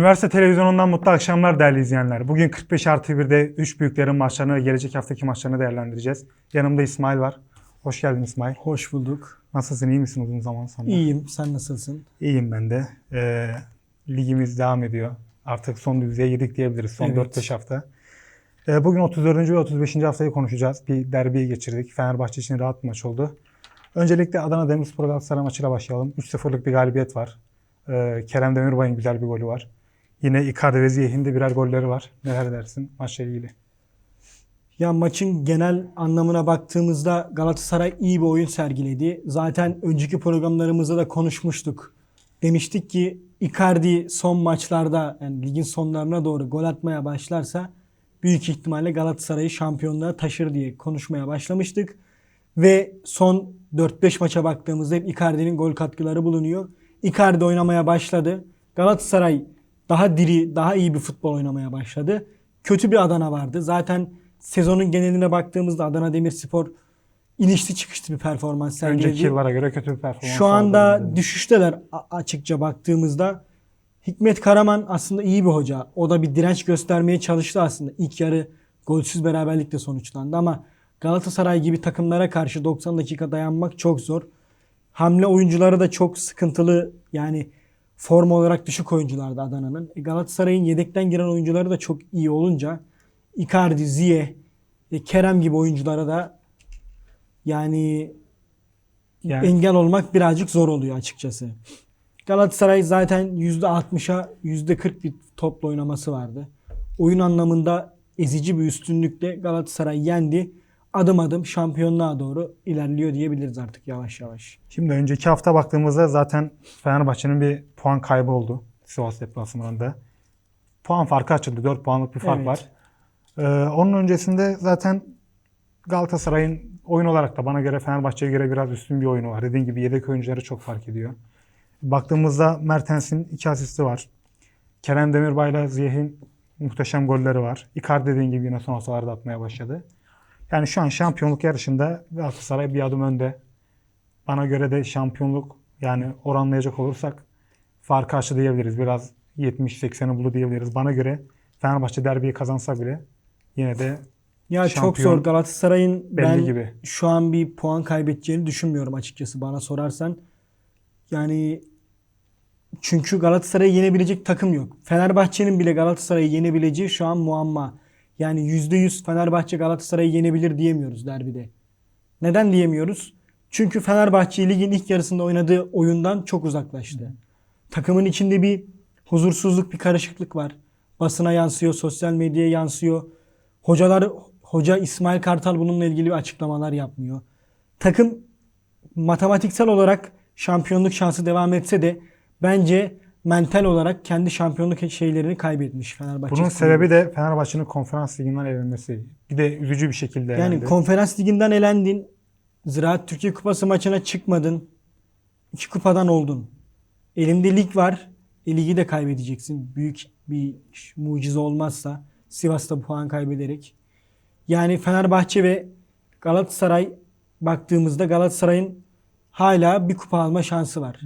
Üniversite televizyonundan mutlu akşamlar değerli izleyenler. Bugün 45 artı 1'de 3 büyüklerin maçlarını ve gelecek haftaki maçlarını değerlendireceğiz. Yanımda İsmail var. Hoş geldin İsmail. Hoş bulduk. Nasılsın? iyi misin uzun zaman sonra? İyiyim. Sen nasılsın? İyiyim ben de. Ee, ligimiz devam ediyor. Artık son düzeye yedik diyebiliriz. Son Evet. 4-5 hafta. Ee, bugün 34. ve 35. haftayı konuşacağız. Bir derbiyi geçirdik. Fenerbahçe için rahat bir maç oldu. Öncelikle Adana Demirspor Galatasaray maçıyla başlayalım. 3-0'lık bir galibiyet var. Ee, Kerem Demirbay'ın güzel bir golü var. Yine Icardi ve Ziyech'in de birer golleri var. Neler dersin maçla ilgili? Ya maçın genel anlamına baktığımızda Galatasaray iyi bir oyun sergiledi. Zaten önceki programlarımızda da konuşmuştuk. Demiştik ki Icardi son maçlarda yani ligin sonlarına doğru gol atmaya başlarsa büyük ihtimalle Galatasaray'ı şampiyonluğa taşır diye konuşmaya başlamıştık. Ve son 4-5 maça baktığımızda hep Icardi'nin gol katkıları bulunuyor. Icardi oynamaya başladı. Galatasaray daha diri, daha iyi bir futbol oynamaya başladı. Kötü bir Adana vardı. Zaten sezonun geneline baktığımızda Adana Demirspor inişli çıkışlı bir performans sergiledi. Önceki yıllara göre kötü bir performans Şu anda sergiledi. düşüşteler açıkça baktığımızda. Hikmet Karaman aslında iyi bir hoca. O da bir direnç göstermeye çalıştı aslında. İlk yarı golsüz beraberlikle sonuçlandı ama Galatasaray gibi takımlara karşı 90 dakika dayanmak çok zor. Hamle oyuncuları da çok sıkıntılı. Yani form olarak düşük oyunculardı Adana'nın. E, Galatasaray'ın yedekten giren oyuncuları da çok iyi olunca Icardi, Ziyech, e, Kerem gibi oyunculara da yani yani, engel olmak birazcık zor oluyor açıkçası. Galatasaray zaten %60'a %40 bir topla oynaması vardı. Oyun anlamında ezici bir üstünlükle Galatasaray yendi. Adım adım şampiyonluğa doğru ilerliyor diyebiliriz artık yavaş yavaş. Şimdi önceki hafta baktığımızda zaten Fenerbahçe'nin bir puan kaybı oldu Sivas deplasmanında. Puan farkı açıldı. 4 puanlık bir fark Evet. var. Ee, onun öncesinde zaten Galatasaray'ın oyun olarak da bana göre Fenerbahçe'ye göre biraz üstün bir oyunu var. Dediğim gibi yedek oyuncuları çok fark ediyor. Baktığımızda Mertens'in 2 asisti var. Kerem Demirbay'la Ziyech'in muhteşem golleri var. Icardi dediğin gibi yine son haftalarda atmaya başladı. Yani şu an şampiyonluk yarışında Galatasaray bir adım önde. Bana göre de şampiyonluk yani oranlayacak olursak farkı açı diyebiliriz. Biraz 70-80'i bulu diyebiliriz. Bana göre Fenerbahçe derbiyi kazansa bile yine de Ya çok zor Galatasaray'ın belli ben gibi. şu an bir puan kaybedeceğini düşünmüyorum açıkçası bana sorarsan. Yani çünkü Galatasaray'ı yenebilecek takım yok. Fenerbahçe'nin bile Galatasaray'ı yenebileceği şu an muamma. Yani %100 Fenerbahçe Galatasaray'ı yenebilir diyemiyoruz derbide. Neden diyemiyoruz? Çünkü Fenerbahçe ligin ilk yarısında oynadığı oyundan çok uzaklaştı. Takımın içinde bir huzursuzluk, bir karışıklık var. Basına yansıyor, sosyal medyaya yansıyor. Hocalar, hoca İsmail Kartal bununla ilgili açıklamalar yapmıyor. Takım matematiksel olarak şampiyonluk şansı devam etse de bence mental olarak kendi şampiyonluk şeylerini kaybetmiş Fenerbahçe. Bunun sebebi de Fenerbahçe'nin konferans liginden elenmesi. Bir de üzücü bir şekilde yani elendi. konferans liginden elendin. Ziraat Türkiye Kupası maçına çıkmadın. İki kupadan oldun. Elinde lig var. E, ligi de kaybedeceksin. Büyük bir mucize olmazsa Sivas'ta puan kaybederek. Yani Fenerbahçe ve Galatasaray baktığımızda Galatasaray'ın hala bir kupa alma şansı var.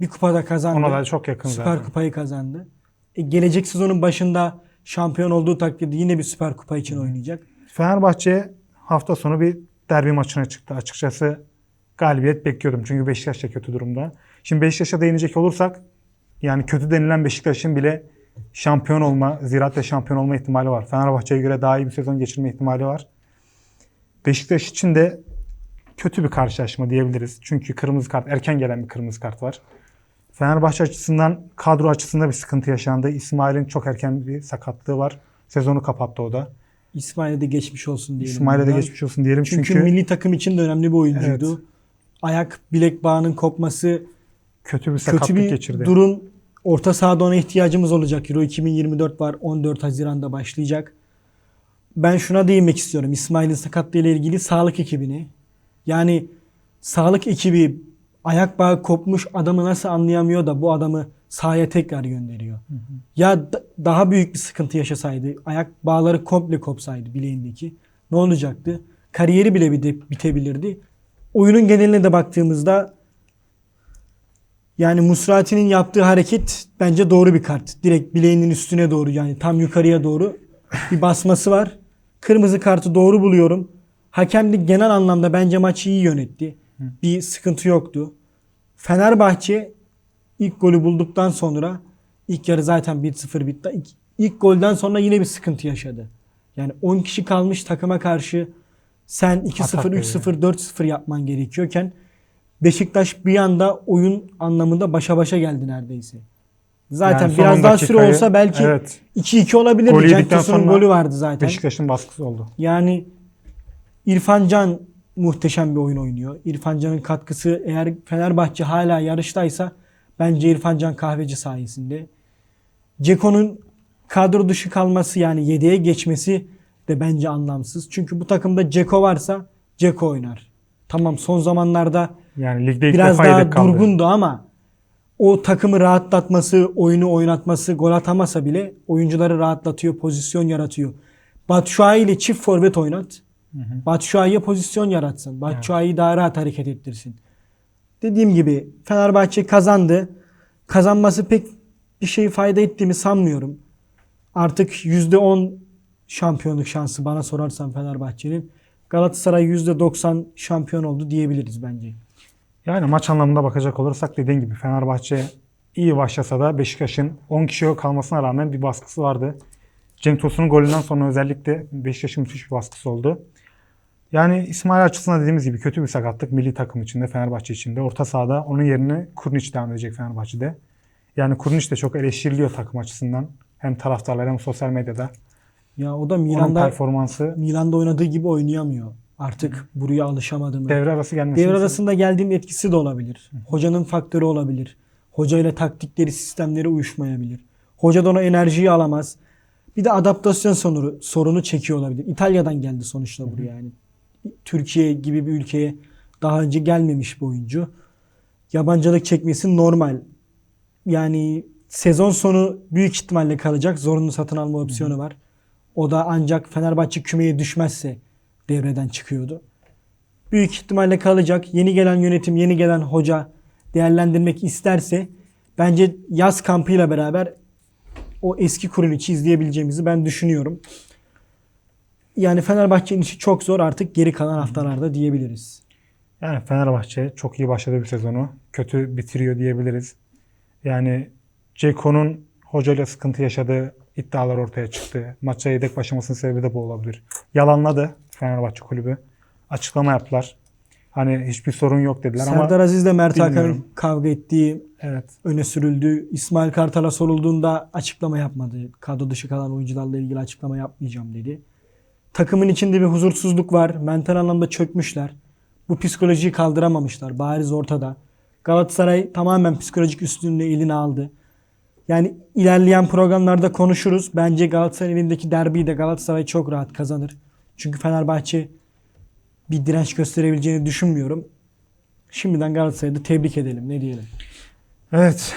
Bir kupada kazandı. Ona da çok yakın Süper zaten. Kupayı kazandı. E, gelecek sezonun başında şampiyon olduğu takdirde yine bir Süper Kupa için oynayacak. Fenerbahçe hafta sonu bir derbi maçına çıktı. Açıkçası galibiyet bekliyordum. Çünkü Beşiktaş da kötü durumda. Şimdi Beşiktaş'a değinecek olursak yani kötü denilen Beşiktaş'ın bile şampiyon olma, ziraatle şampiyon olma ihtimali var. Fenerbahçe'ye göre daha iyi bir sezon geçirme ihtimali var. Beşiktaş için de kötü bir karşılaşma diyebiliriz. Çünkü kırmızı kart, erken gelen bir kırmızı kart var. Fenerbahçe açısından kadro açısında bir sıkıntı yaşandı. İsmail'in çok erken bir sakatlığı var. Sezonu kapattı o da. İsmail'e de geçmiş olsun diyelim. İsmail'e de geçmiş olsun diyelim. Çünkü, Çünkü, milli takım için de önemli bir oyuncuydu. Evet. Ayak bilek bağının kopması kötü bir sakatlık kötü bir geçirdi. durum. Orta sahada ona ihtiyacımız olacak. Euro 2024 var. 14 Haziran'da başlayacak. Ben şuna değinmek istiyorum. İsmail'in sakatlığı ile ilgili sağlık ekibini. Yani sağlık ekibi ayak bağı kopmuş adamı nasıl anlayamıyor da bu adamı sahaya tekrar gönderiyor. Ya da- daha büyük bir sıkıntı yaşasaydı, ayak bağları komple kopsaydı bileğindeki ne olacaktı? Kariyeri bile bite- bitebilirdi. Oyunun geneline de baktığımızda Yani Musrati'nin yaptığı hareket bence doğru bir kart. Direkt bileğinin üstüne doğru yani tam yukarıya doğru bir basması var. Kırmızı kartı doğru buluyorum. Hakem de genel anlamda bence maçı iyi yönetti. Bir sıkıntı yoktu. Fenerbahçe ilk golü bulduktan sonra ilk yarı zaten 1-0 bitti. İlk, ilk golden sonra yine bir sıkıntı yaşadı. Yani 10 kişi kalmış takıma karşı sen 2-0, Atak 3-0, 4-0 yapman gerekiyorken Beşiktaş bir anda oyun anlamında başa başa geldi neredeyse. Zaten Yani biraz daha süre olsa belki evet. 2-2 olabilirdi. Yedikten Tosun'un golü vardı zaten. Beşiktaş'ın baskısı oldu. Yani İrfan Can muhteşem bir oyun oynuyor. İrfan Can'ın katkısı eğer Fenerbahçe hala yarıştaysa bence İrfan Can kahveci sayesinde. Ceko'nun kadro dışı kalması yani yedeğe geçmesi de bence anlamsız. Çünkü bu takımda Ceko varsa Ceko oynar. Tamam son zamanlarda Yani ligde ilk biraz daha kaldı. durgundu ama o takımı rahatlatması, oyunu oynatması, gol atamasa bile oyuncuları rahatlatıyor, pozisyon yaratıyor. Batshuayi ile çift forvet oynat. Batshuayi'ye pozisyon yaratsın. Batshuayi'yi daha rahat hareket ettirsin. Dediğim gibi Fenerbahçe kazandı. Kazanması pek bir şey fayda ettiğimi sanmıyorum. Artık %10 şampiyonluk şansı bana sorarsan Fenerbahçe'nin. Galatasaray %90 şampiyon oldu diyebiliriz bence. Yani maç anlamında bakacak olursak dediğin gibi Fenerbahçe iyi başlasa da Beşiktaş'ın 10 kişi kalmasına rağmen bir baskısı vardı. Cenk Tosun'un golünden sonra özellikle Beşiktaş'ın müthiş bir baskısı oldu. Yani İsmail açısından dediğimiz gibi kötü bir sakatlık milli takım içinde, Fenerbahçe içinde. Orta sahada onun yerine Kurniç devam edecek Fenerbahçe'de. Yani Kurniç de çok eleştiriliyor takım açısından. Hem taraftarlar hem sosyal medyada. Ya o da Onun Milan'da performansı Milan'da oynadığı gibi oynayamıyor. Artık buraya alışamadı mı? devre arası gelmesi. Devre arasında geldiğinin etkisi de olabilir. Hocanın faktörü olabilir. Hoca ile taktikleri, sistemleri uyuşmayabilir. Hoca da ona enerjiyi alamaz. Bir de adaptasyon sorunu, sorunu çekiyor olabilir. İtalya'dan geldi sonuçta buraya yani. Türkiye gibi bir ülkeye daha önce gelmemiş bir oyuncu. Yabancılık çekmesi normal. Yani sezon sonu büyük ihtimalle kalacak. Zorunlu satın alma opsiyonu var. O da ancak Fenerbahçe kümeye düşmezse devreden çıkıyordu. Büyük ihtimalle kalacak. Yeni gelen yönetim, yeni gelen hoca değerlendirmek isterse bence yaz kampıyla beraber o eski Kuruniç'i izleyebileceğimizi ben düşünüyorum. Yani Fenerbahçe'nin işi çok zor artık geri kalan haftalarda diyebiliriz. Yani Fenerbahçe çok iyi başladı bir sezonu. Kötü bitiriyor diyebiliriz. Yani Ceko'nun hocayla sıkıntı yaşadığı iddialar ortaya çıktı. Maça yedek başlamasının sebebi de bu olabilir. Yalanladı Fenerbahçe kulübü. Açıklama yaptılar. Hani hiçbir sorun yok dediler Serdar ama Aziz ile Mert Hakan'ın kavga ettiği evet. öne sürüldü. İsmail Kartal'a sorulduğunda açıklama yapmadı. Kadro dışı kalan oyuncularla ilgili açıklama yapmayacağım dedi. Takımın içinde bir huzursuzluk var. Mental anlamda çökmüşler. Bu psikolojiyi kaldıramamışlar. Bariz ortada. Galatasaray tamamen psikolojik üstünlüğü eline aldı. Yani ilerleyen programlarda konuşuruz. Bence Galatasaray'ın elindeki derbiyi de Galatasaray çok rahat kazanır. Çünkü Fenerbahçe bir direnç gösterebileceğini düşünmüyorum. Şimdiden Galatasaray'ı da tebrik edelim. Ne diyelim? Evet.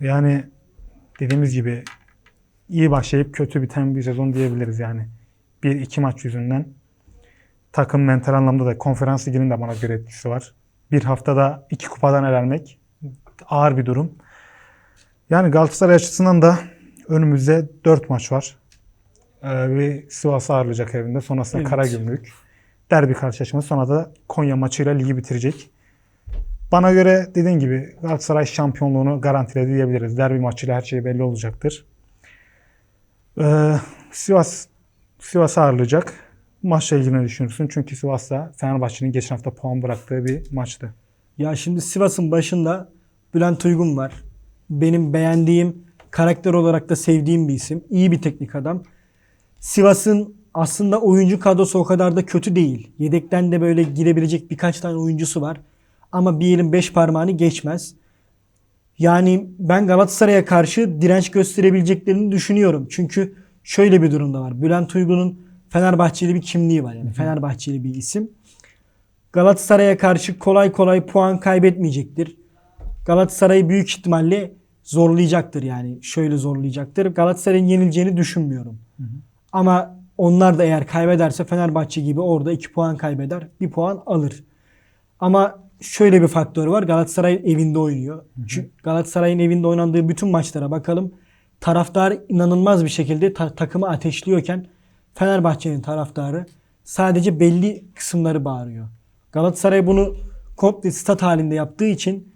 Yani dediğimiz gibi iyi başlayıp kötü biten bir sezon diyebiliriz yani. Bir iki maç yüzünden takım mental anlamda da konferans liginin de bana göre etkisi var. Bir haftada iki kupadan elenmek ağır bir durum. Yani Galatasaray açısından da önümüzde dört maç var. Ee, ve Sivas ağırlayacak evinde. Sonrasında Evet. Karagümrük. Derbi karşılaşması. Sonra da Konya maçıyla ligi bitirecek. Bana göre dediğin gibi Galatasaray şampiyonluğunu garantiledi diyebiliriz. Derbi maçıyla her şey belli olacaktır. Ee, Sivas Sivas ağırlayacak. Maçla ilgili ne düşünürsün? Çünkü Sivas'ta Fenerbahçe'nin geçen hafta puan bıraktığı bir maçtı. Ya şimdi Sivas'ın başında Bülent Uygun var. Benim beğendiğim, karakter olarak da sevdiğim bir isim. İyi bir teknik adam. Sivas'ın aslında oyuncu kadrosu o kadar da kötü değil. Yedekten de böyle girebilecek birkaç tane oyuncusu var. Ama bir yerin beş parmağını geçmez. Yani ben Galatasaray'a karşı direnç gösterebileceklerini düşünüyorum. Çünkü şöyle bir durumda var. Bülent Uygun'un Fenerbahçeli bir kimliği var. Yani Fenerbahçeli bir isim. Galatasaray'a karşı kolay kolay puan kaybetmeyecektir. Galatasaray'ı büyük ihtimalle zorlayacaktır yani. Şöyle zorlayacaktır. Galatasaray'ın yenileceğini düşünmüyorum. Ama onlar da eğer kaybederse Fenerbahçe gibi orada 2 puan kaybeder. 1 puan alır. Ama şöyle bir faktör var. Galatasaray evinde oynuyor. Çünkü Galatasaray'ın evinde oynandığı bütün maçlara bakalım. Taraftar inanılmaz bir şekilde ta- takımı ateşliyorken Fenerbahçe'nin taraftarı sadece belli kısımları bağırıyor. Galatasaray bunu komple stat halinde yaptığı için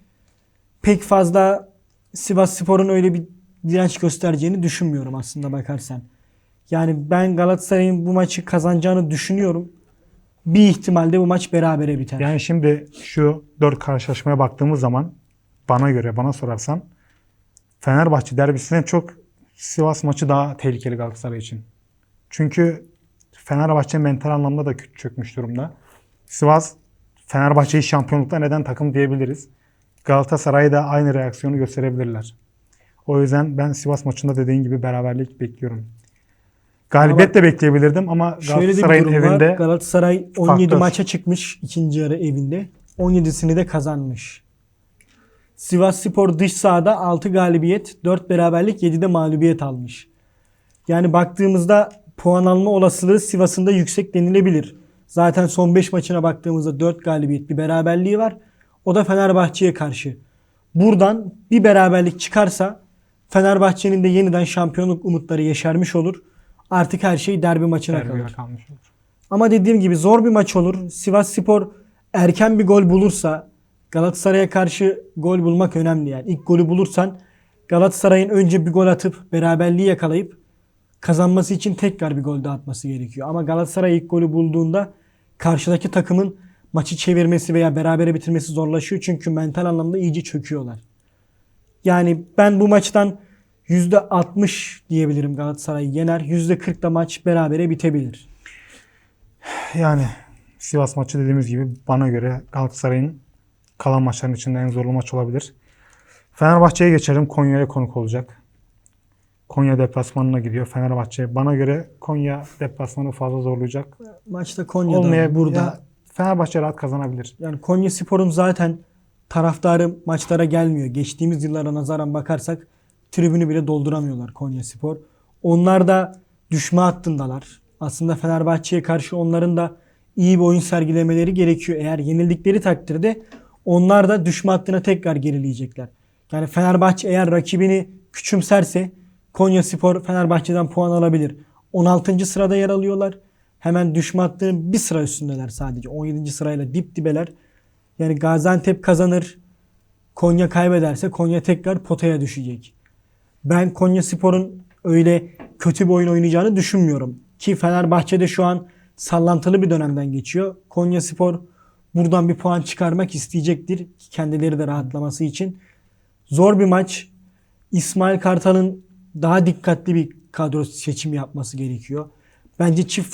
pek fazla Sivas Spor'un öyle bir direnç göstereceğini düşünmüyorum aslında bakarsan. Yani ben Galatasaray'ın bu maçı kazanacağını düşünüyorum. Bir ihtimalde bu maç berabere biter. Yani şimdi şu dört karşılaşmaya baktığımız zaman bana göre bana sorarsan Fenerbahçe derbisinden çok Sivas maçı daha tehlikeli Galatasaray için. Çünkü Fenerbahçe mental anlamda da çökmüş durumda. Sivas Fenerbahçe'yi şampiyonlukta neden takım diyebiliriz. Galatasaray da aynı reaksiyonu gösterebilirler. O yüzden ben Sivas maçında dediğin gibi beraberlik bekliyorum. Galibiyet de bekleyebilirdim ama Galatasaray'ın evinde var. Galatasaray 17 faktör. maça çıkmış ikinci yarı evinde. 17'sini de kazanmış. Sivas Spor dış sahada 6 galibiyet, 4 beraberlik, 7 de mağlubiyet almış. Yani baktığımızda puan alma olasılığı Sivas'ın da yüksek denilebilir. Zaten son 5 maçına baktığımızda 4 galibiyet, bir beraberliği var. O da Fenerbahçe'ye karşı. Buradan bir beraberlik çıkarsa Fenerbahçe'nin de yeniden şampiyonluk umutları yeşermiş olur. Artık her şey derbi maçına derbiye kalır. kalmış olur. Ama dediğim gibi zor bir maç olur. Sivas Spor erken bir gol bulursa Galatasaray'a karşı gol bulmak önemli yani. İlk golü bulursan Galatasaray'ın önce bir gol atıp beraberliği yakalayıp kazanması için tekrar bir gol daha atması gerekiyor. Ama Galatasaray ilk golü bulduğunda karşıdaki takımın maçı çevirmesi veya berabere bitirmesi zorlaşıyor. Çünkü mental anlamda iyice çöküyorlar. Yani ben bu maçtan %60 diyebilirim Galatasaray yener. %40 da maç berabere bitebilir. Yani Sivas maçı dediğimiz gibi bana göre Galatasaray'ın kalan maçların içinde en zorlu maç olabilir. Fenerbahçe'ye geçelim. Konya'ya konuk olacak. Konya deplasmanına gidiyor. Fenerbahçe bana göre Konya deplasmanı fazla zorlayacak. Maçta Konya'da Olmaya burada. burada Fenerbahçe rahat kazanabilir. Yani Konya Spor'un zaten taraftarı maçlara gelmiyor. Geçtiğimiz yıllara nazaran bakarsak tribünü bile dolduramıyorlar Konya Spor. Onlar da düşme hattındalar. Aslında Fenerbahçe'ye karşı onların da iyi bir oyun sergilemeleri gerekiyor. Eğer yenildikleri takdirde onlar da düşme hattına tekrar gerileyecekler. Yani Fenerbahçe eğer rakibini küçümserse Konya Spor Fenerbahçe'den puan alabilir. 16. sırada yer alıyorlar. Hemen düşme hattının bir sıra üstündeler sadece. 17. sırayla dip dibeler. Yani Gaziantep kazanır. Konya kaybederse Konya tekrar potaya düşecek. Ben Konya Spor'un öyle kötü bir oyun oynayacağını düşünmüyorum. Ki Fenerbahçe'de şu an sallantılı bir dönemden geçiyor. Konya Spor buradan bir puan çıkarmak isteyecektir. Kendileri de rahatlaması için. Zor bir maç. İsmail Kartal'ın daha dikkatli bir kadro seçimi yapması gerekiyor. Bence çift